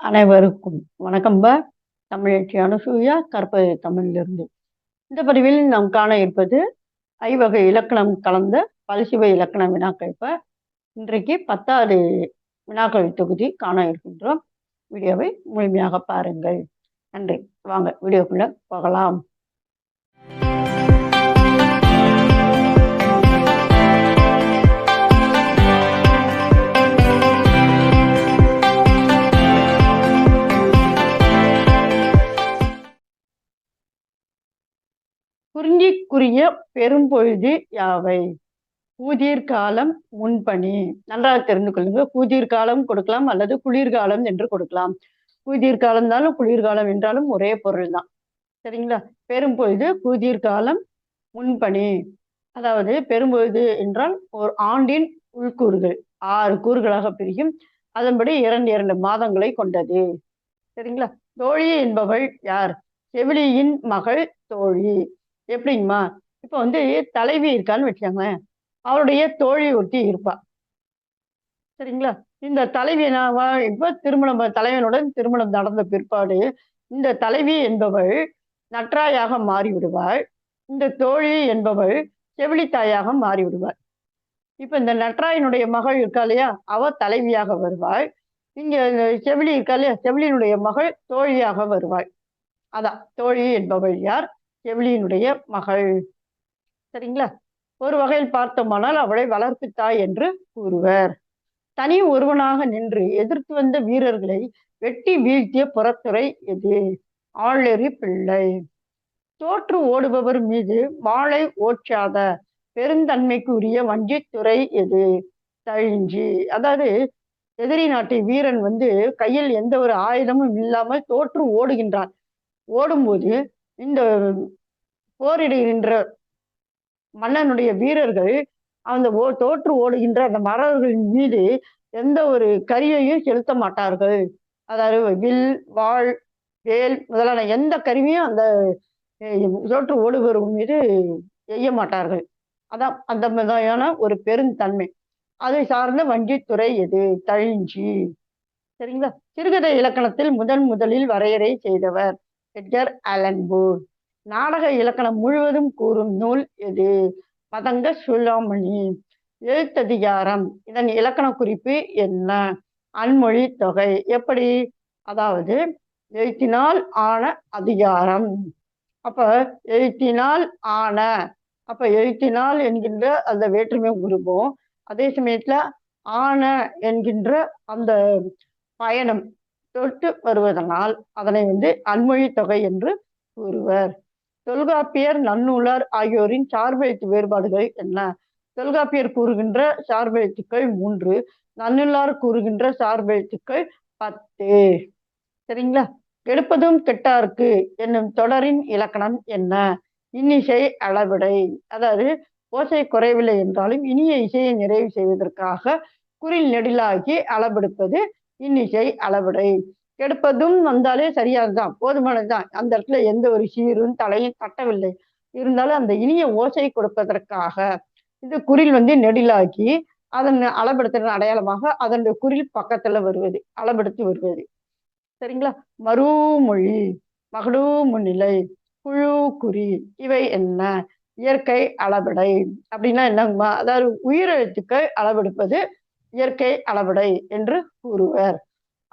அனைவருக்கும் வணக்கம்பா தமிழச்சி அனுசூயா கற்பது தமிழிலிருந்து. இந்த பதிவில் நாம் காண இருப்பது ஐவகை இலக்கணம் கலந்த பல்சுவை இலக்கண வினாக்கள் இப்போ இன்றைக்கு பத்தாவது வினாக்கள் தொகுதி காண இருக்கின்றோம். வீடியோவை முழுமையாக பாருங்கள். நன்றி. வாங்க வீடியோக்குள்ள போகலாம். குறிஞ்சிக்குரிய பெரும்பொழுது யாவை? கூதிர் காலம் முன்பணி. நன்றாக தெரிந்து கொள்ளுங்க. கூதிர் காலம் கொடுக்கலாம் அல்லது குளிர்காலம் என்று கொடுக்கலாம். கூதிர்காலம் இருந்தாலும் குளிர்காலம் என்றாலும் ஒரே பொருள் தான் சரிங்களா? பெரும்பொழுது கூதிர்காலம் முன்பணி. அதாவது பெரும்பொழுது என்றால் ஒரு ஆண்டின் உள்கூறுகள். ஆறு கூறுகளாக பிரியும். அதன்படி இரண்டு இரண்டு மாதங்களை கொண்டது. சரிங்களா? தோழி என்பவள் யார்? செவிலியின் மகள் தோழி. எப்படிங்கம்மா இப்போ வந்து தலைவி இருக்கான்னு வச்சாங்களேன் அவருடைய தோழி ஒட்டி இருப்பா. சரிங்களா? இந்த தலைவி நான் இப்போ திருமணம் தலைவனுடன் திருமணம் நடந்த பிற்பாடு இந்த தலைவி என்பவள் நற்றாயாக மாறிவிடுவாள். இந்த தோழி என்பவள் செவிலித்தாயாக மாறிவிடுவாள். இப்போ இந்த நட்ராயினுடைய மகள் இருக்கா இல்லையா? அவ தலைவியாக வருவாள். இங்கே செவிலி இருக்கா இல்லையா? செவிலியினுடைய மகள் தோழியாக வருவாள். அதான் தோழி என்பவள் யார்? செவிலியினுடைய மகள். சரிங்களா? ஒரு வகையில் பார்த்தோமானால் அவளை வளர்ப்பு தாய் என்று கூறுவர். தனி ஒருவனாக நின்று எதிர்த்து வந்த வீரர்களை வெட்டி வீழ்த்திய புறத்துறை எது? ஆளெறி பிள்ளை. தோற்று ஓடுபவர் மீது வாளை ஓற்றாத பெருந்தன்மைக்கு உரிய வஞ்சித்துறை எது? தழிஞ்சி. அதாவது எதிரி நாட்டு வீரன் வந்து கையில் எந்த ஒரு ஆயுதமும் இல்லாமல் தோற்று ஓடுகின்றான். ஓடும்போது இந்த போரிடுகின்ற மன்னனுடைய வீரர்கள் அந்த ஓ தோற்று ஓடுகின்ற அந்த மரர்களின் மீது எந்த ஒரு கருவியையும் செலுத்த மாட்டார்கள். அதாவது வில் வாழ் வேல் முதலான எந்த கருவியும் அந்த தோற்று ஓடுபவர்கள் மீது செய்ய மாட்டார்கள். அதான் அந்த மாதிரியான ஒரு பெருந்தன்மை அதை சார்ந்த வஞ்சித்துறை எது? தழிஞ்சி. சரிங்களா? சிறுகதை இலக்கணத்தில் முதன் முதலில் வரையறை செய்தவர். எட்கர் அலன்பூர் நாடக இலக்கணம் முழுவதும் கூறும் நூல் எது? பதங்க சுழாமணி. எழுத்ததிகாரம். இதன் இலக்கண குறிப்பு என்ன? அன்மொழி தொகை. எப்படி? அதாவது எழுத்தினால் ஆன அதிகாரம். அப்ப எழுத்தினால் ஆன. அப்ப எழுத்தினால் என்கின்ற அந்த வேற்றுமை உருவம் அதே சமயத்துல ஆன என்கின்ற அந்த பயணம். தொட்டு வருவதனால் அதனை வந்து அன்மொழி தொகை என்று கூறுவர். தொல்காப்பியர் நன்னூலர் ஆகியோரின் சார்பெழுத்து வேறுபாடுகள் என்ன? தொல்காப்பியர் கூறுகின்ற சார்பெழுத்துக்கள் மூன்று. நன்னுள்ளார் கூறுகின்ற சார்பெழுத்துக்கள் பத்து. சரிங்களா? எடுப்பதும் கெட்டார்க்கு என்னும் தொடரின் இலக்கணம் என்ன? இன்னிசை அளவிடை. அதாவது ஓசை குறைவில்லை என்றாலும் இனிய இசையை நிறைவு செய்வதற்காக குறில் நெடிலாகி அளவெடுப்பது இன்னிசை அளவிடை. கெடுப்பதும் வந்தாலே சரியானதுதான் போதுமானதுதான். அந்த இடத்துல எந்த ஒரு சீரும் தலையும் தட்டவில்லை இருந்தாலும் அந்த இனிய ஓசை கொடுப்பதற்காக இந்த குரில் வந்து நெடிலாக்கி அதன் அளபெடுத்த அடையாளமாக அதனுடைய குரில் பக்கத்துல வருவது அளபடுத்தி வருவது. சரிங்களா? மறுமொழி மகளூ முன்னிலை குழு குறி இவை என்ன? இயற்கை அளபடை அப்படின்னா என்னங்கம்மா? அதாவது உயிரெழுத்துக்கள் அளவெடுப்பது இயற்கை அளபடை என்று கூறுவர்.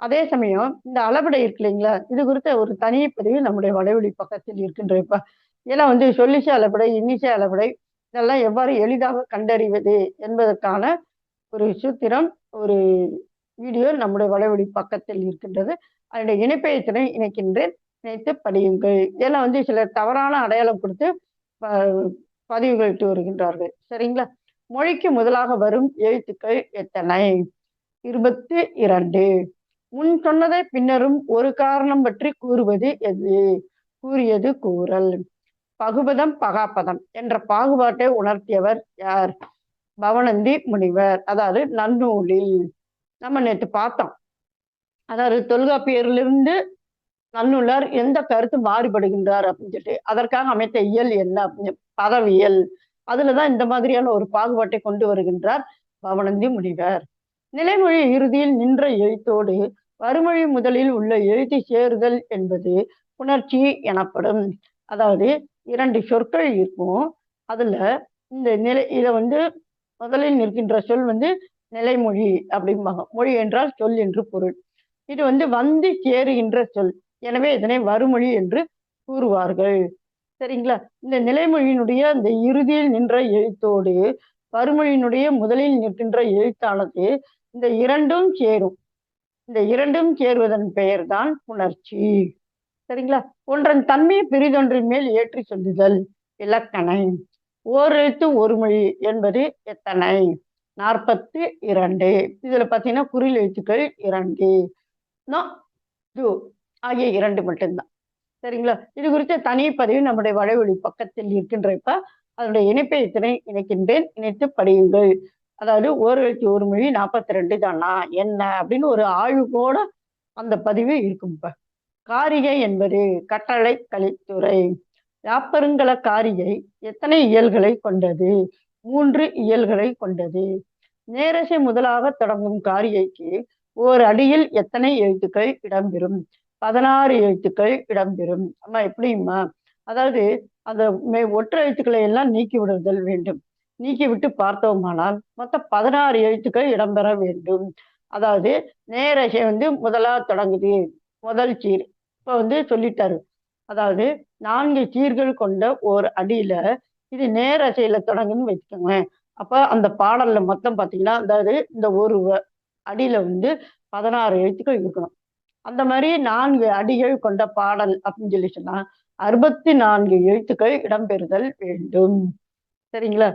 அதே சமயம் இந்த அளபடை இருக்கு இல்லைங்களா? இது குறித்த ஒரு தனி பதிவு நம்முடைய வடவெளி பக்கத்தில் இருக்கின்ற இப்ப ஏன்னா வந்து சொல்லிசை அளபடை இன்னிசை அளபடை இதெல்லாம் எவ்வாறு எளிதாக கண்டறிவது என்பதற்கான ஒரு சூத்திரம் ஒரு வீடியோ நம்முடைய வடவெளி பக்கத்தில் இருக்கின்றது. அதனுடைய இணைப்பயத்தினை இணைக்கின்றேன். இணைத்து படியுங்கள். இதெல்லாம் வந்து சிலர் தவறான அடையாளம் கொடுத்து பதிவுகளிட்டு வருகின்றார்கள். சரிங்களா? மொழிக்கு முதலாக வரும் எழுத்துக்கள் எத்தனை? இருபத்தி இரண்டு. முன் சொன்னதை பின்னரும் ஒரு காரணம் பற்றி கூறுவது எது? கூறியது கூறல். பகுபதம் பகாபதம் என்ற பாகுபாட்டை உணர்த்தியவர் யார்? பவனந்தி முனிவர். அதாவது நன்னூலில். நம்ம நேற்று பார்த்தோம். அதாவது தொல்காப்பியரிலிருந்து நன்னூலர் எந்த கருத்து மாறுபடுகின்றார் அப்படின்னு சொல்லிட்டு அதற்காக அமைத்த இயல் என்ன அப்படின்னு பதவியல் அதுலதான் இந்த மாதிரியான ஒரு பாகுபாட்டை கொண்டு வருகின்றார் பவனந்தி முனிவர். நிலைமொழி இறுதியில் நின்ற எழுத்தோடு வறுமொழி முதலில் உள்ள எழுத்து சேருதல் என்பது புணர்ச்சி எனப்படும். அதாவது இரண்டு சொற்கள் இருக்கும். அதுல இந்த நிலை இதை வந்து முதலில் நிற்கின்ற சொல் வந்து நிலைமொழி அப்படிம்பாங்க. மொழி என்றால் சொல் என்று பொருள். இது வந்து வந்து சேருகின்ற சொல். எனவே இதனை வறுமொழி என்று கூறுவார்கள். சரிங்களா? இந்த நிலைமொழியினுடைய இந்த இறுதியில் நின்ற எழுத்தோடு வறுமொழியினுடைய முதலில் நிற்கின்ற எழுத்தானது இந்த இரண்டும் சேரும். இந்த இரண்டும் சேருவதன் பெயர்தான் புணர்ச்சி சரிங்களா? ஒன்றன் தன்மையை பெரிதொன்றின் மேல் ஏற்றி சொல்லுதல் இலக்கணை. ஓரெழுத்து ஒரு மொழி என்பது எத்தனை? நாற்பத்து இரண்டு. இதுல பாத்தீங்கன்னா குறில் எழுத்துக்கள் இரண்டு. து ஆகிய இரண்டு மட்டும்தான். சரிங்களா? இது குறித்த தனி பதிவு நம்முடைய வலைவழி பக்கத்தில் இருக்கின்ற இப்ப அதனுடைய இணைப்பை இத்தனை இணைக்கின்றேன். இணைத்து படியுங்கள். அதாவது ஒரு எழுத்து ஒரு மொழி நாற்பத்தி ரெண்டு தானா என்ன அப்படின்னு ஒரு ஆய்வுகோட அந்த பதிவு இருக்கும் இப்ப. காரிகை என்பது கட்டளை கலித்துறை யாப்பருங்கல காரிகை எத்தனை இயல்களை கொண்டது? மூன்று இயல்களை கொண்டது. நேரசை முதலாக தொடங்கும் காரியைக்கு ஓர் அடியில் எத்தனை எழுத்துக்கள் இடம்பெறும் பதினாறு எழுத்துக்கள் இடம்பெறும். அம்மா எப்படிம்மா? அதாவது அந்த மே ஒற்றை எழுத்துக்களை எல்லாம் நீக்கி விடுதல் வேண்டும். நீக்கி விட்டு பார்த்தோமானால் மொத்தம் பதினாறு எழுத்துக்கள் இடம்பெற வேண்டும். அதாவது நேரசை வந்து முதலா தொடங்குது. முதல் சீர். இப்போ வந்து சொல்லிட்டாரு. அதாவது நான்கு சீர்கள் கொண்ட ஒரு அடியில இது நேரசையில தொடங்குன்னு வச்சுக்கோங்களேன். அப்ப அந்த பாடல்ல மொத்தம் பாத்தீங்கன்னா அதாவது இந்த ஒரு அடியில வந்து பதினாறு எழுத்துக்கள் இருக்கணும். அந்த மாதிரி நான்கு அடிகள் கொண்ட பாடல் அப்படின்னு சொல்லி சொன்னா அறுபத்தி நான்கு எழுத்துக்கள் இடம்பெறுதல் வேண்டும். சரிங்களா?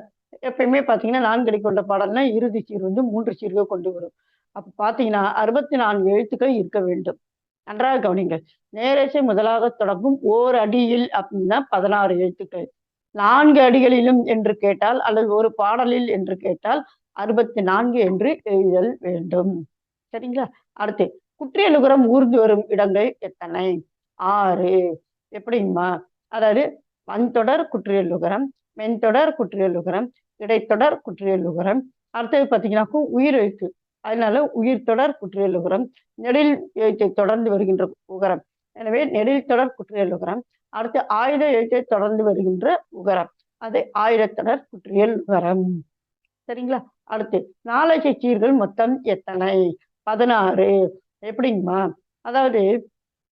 எப்பயுமே பாத்தீங்கன்னா நான்கு அடி கொண்ட பாடல்னா இறுதி சீர் வந்து மூன்று சீர்கள் கொண்டு வரும். அப்ப பாத்தீங்கன்னா அறுபத்தி நான்கு எழுத்துக்கள் இருக்க வேண்டும். நன்றாக கவனிங்கள் நேரசை முதலாக தொடங்கும் ஓர் அடியில் அப்படின்னா பதினாறு எழுத்துக்கள். நான்கு அடிகளிலும் என்று கேட்டால் அல்லது ஒரு பாடலில் என்று கேட்டால் அறுபத்தி நான்கு என்று எழுதல் வேண்டும். சரிங்களா? அடுத்து குற்றியலுகரம் ஊர்ந்து வரும் இடங்கள் எத்தனை? ஆறு. எப்படிங்கம்மா அதாவது வன்தொடர் குற்றியலுகரம் மென்தொடர் குற்றியலுகரம் இடைத்தொடர் குற்றியலுகரம். அடுத்தது பார்த்தீங்கன்னாக்கும் உயிர் எழுத்து அதனால உயிர் தொடர் குற்றியலுகரம் நெடில் எழுத்தை தொடர்ந்து வருகின்ற உகரம். எனவே நெடில் தொடர் குற்றியல் உகரம் அடுத்து ஆயுத எழுத்தை தொடர்ந்து வருகின்ற உகரம். அது ஆயுதத்தொடர் குற்றியல் உகரம் சரிங்களா? அடுத்து நாலஜை சீர்கள் மொத்தம் எத்தனை? பதினாறு. எப்படிங்கம்மா? அதாவது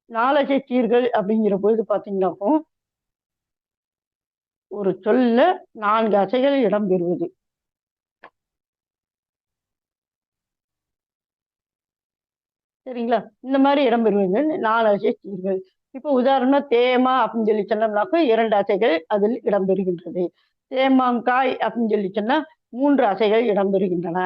நாலசை சீர்கள் அப்படிங்கிற பொழுது பார்த்தீங்கன்னாக்கும் ஒரு சொல்ல நான்கு அசைகள் இடம்பெறுவது சரிங்களா? இந்த மாதிரி இடம்பெறுவது நாலு அசை சீர்கள். இப்போ உதாரணம் தேமா அப்படின்னு சொல்லி சொன்னோம்னாக்க இரண்டு அசைகள் அதில் இடம்பெறுகின்றது தேமாங்காய் அப்படின்னு சொல்லி சொன்னா மூன்று அசைகள் இடம்பெறுகின்றன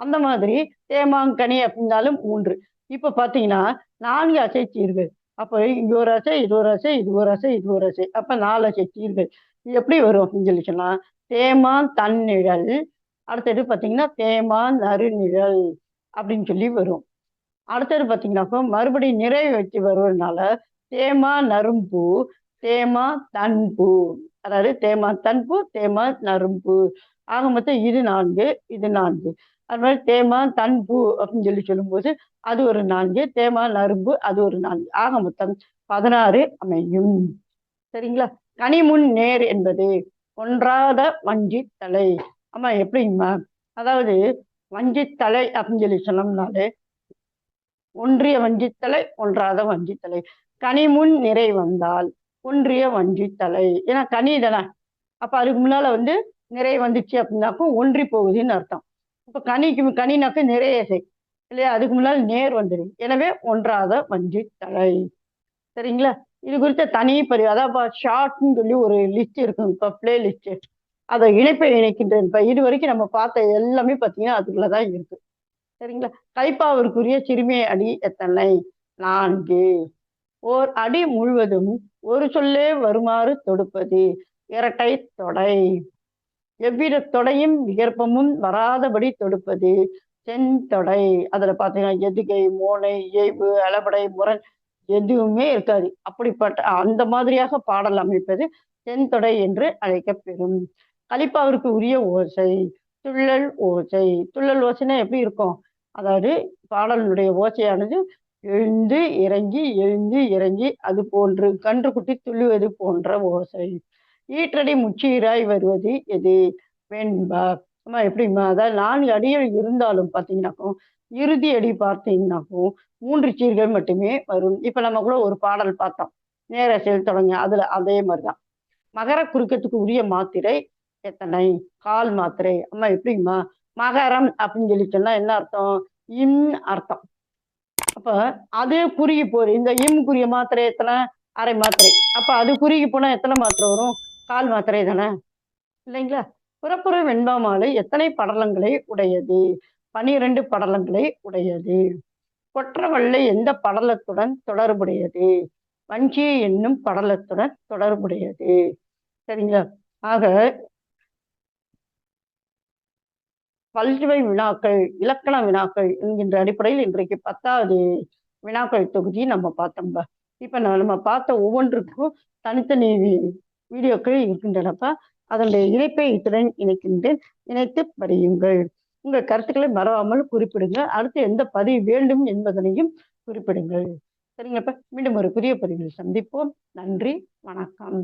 அந்த மாதிரி தேமாங்கனி அப்படின்னாலும் மூன்று. இப்ப பாத்தீங்கன்னா நான்கு அசை சீர்கள். அப்போ இங்க ஒரு அசை இது ஒரு அசை இது ஒரு அசை இது ஒரு அசை. அப்ப நாலு அசை சீர்கள். இது எப்படி வரும் அப்படின்னு சொல்லி சொன்னா தேமான் தன்னிழல் அடுத்தது பாத்தீங்கன்னா தேமான் நறுநிழல் அப்படின்னு சொல்லி வரும். அடுத்தது பார்த்தீங்கன்னாக்கா மறுபடியும் நிறைவு வச்சு வருவதனால தேமா நரும்பு தேமா தன்பு. அதாவது தேமா தன்பு தேமா நரும்பு ஆக மொத்தம் இது நான்கு இது நான்கு. அது மாதிரி தேமா தன்பு அப்படின்னு சொல்லி சொல்லும்போது அது ஒரு நான்கு தேமா நரும்பு அது ஒரு நான்கு. ஆக மொத்தம் பதினாறு அமையும். சரிங்களா? கனிமுன் நேர் என்பது ஒன்றாத வஞ்சி தலை. ஆமா எப்படிங்கம்மா? அதாவது வஞ்சித்தலை அப்படின்னு சொல்லி சொன்னோம்னாலே ஒன்றிய வஞ்சித்தலை ஒன்றாத வஞ்சித்தலை கனிமுன் நிறை வந்தால் ஒன்றிய வஞ்சித்தலை ஏன்னா கனி தானே? அப்ப அதுக்கு முன்னால வந்து நிறை வந்துச்சு அப்படின்னாக்கும் ஒன்றி போகுதுன்னு அர்த்தம். இப்ப கனிக்கு கனினாக்க நிறைய இசை. இல்லையா? அதுக்கு முன்னால் நேர் வந்துடும் எனவே ஒன்றாத வஞ்சித்தலை சரிங்களா? இது குறித்த தனி பதிவு. அதாவது ஷார்ட்னு சொல்லி ஒரு லிஸ்ட் இருக்கும். இப்போ பிளே லிஸ்ட் அதை இணைப்பை இணைக்கின்றேன். இப்போ இது வரைக்கும் நம்ம பார்த்த எல்லாமே பார்த்தீங்கன்னா அதுக்குள்ளதான் இருக்கு. சரிங்களா? கைப்பாவிற்குரிய சிறுமிய அடி எத்தனை? நான்கு. ஓர் அடி முழுவதும் ஒரு சொல்லே வருமாறு தொடுப்பது. இரட்டை தொடை. எவ்வித தொடையும் விகற்பமும் வராதபடி தொடுப்பது. செந்தொடை அதுல பாத்தீங்கன்னா எதுகை மோனை ஏய்வு அளபடை முரண் எதுவுமே இருக்காது. அப்படிப்பட்ட அந்த மாதிரியாக பாடல் அமைப்பது செந்தொடை என்று அழைக்கப்பெறும். கலிப்பாவிற்கு உரிய ஓசை துள்ளல் ஓசை. துள்ளல் ஓசைனா எப்படி இருக்கும்? அதாவது பாடலினுடைய ஓசையானது எழுந்து இறங்கி எழுந்து இறங்கி அது போன்று கன்று குட்டி துள்ளுவது போன்ற ஓசை. ஈற்றடி முச்சீராய் வருவது எது? வெண்பா. அம்மா எப்படிம்மா? அதாவது நான்கு அடிகள் இருந்தாலும் பார்த்தீங்கன்னாக்கும் இறுதி அடி பார்த்தீங்கன்னாக்கும் மூன்று சீர்கள் மட்டுமே வரும். இப்ப நம்ம கூட ஒரு பாடல் பார்த்தோம். நேர செயல் தொடங்க. அதுல அதே மாதிரிதான். மகர குறுக்கத்துக்கு உரிய மாத்திரை எத்தனை? கால் மாத்திரை. அம்மா எப்படிம்மா? மகரம் அப்படின்னு சொல்லி சொன்னால் என்ன அர்த்தம்? இம் அர்த்தம். அப்ப அது குறுகி போகுது. இந்த இம் குறிய மாத்திரை எத்தனை? அரை மாத்திரை. அப்போ அது குறுகி போனா எத்தனை மாத்திரை வரும்? கால் மாத்திரை தானே? இல்லைங்களா? புறப்புற வெண்பா மாலை எத்தனை படலங்களை உடையது? பனிரெண்டு படலங்களை உடையது. கொற்றவள்ளை எந்த படலத்துடன் தொடர்புடையது? வஞ்சி என்னும் படலத்துடன் தொடர்புடையது. சரிங்களா? ஆக பல்சுவை வினாக்கள் இலக்கண வினாக்கள் என்கின்ற அடிப்படையில் இன்றைக்கு பத்தாவது வினாக்கள் தொகுதி நம்ம பார்த்தோம்பா. இப்ப நான் நம்ம பார்த்த ஒவ்வொன்றுக்கும் தனித்தனி வீடியோக்கள் இருக்கின்றனப்பா அதனுடைய இணைப்பை இத்துடன் இணைக்கின்றேன். இணைத்து படியுங்கள். உங்கள் கருத்துக்களை மறவாமல் குறிப்பிடுங்க அடுத்து எந்த பதிவு வேண்டும் என்பதனையும் குறிப்பிடுங்கள். சரிங்கப்பா மீண்டும் ஒரு புதிய பதிவில் சந்திப்போம். நன்றி. வணக்கம்.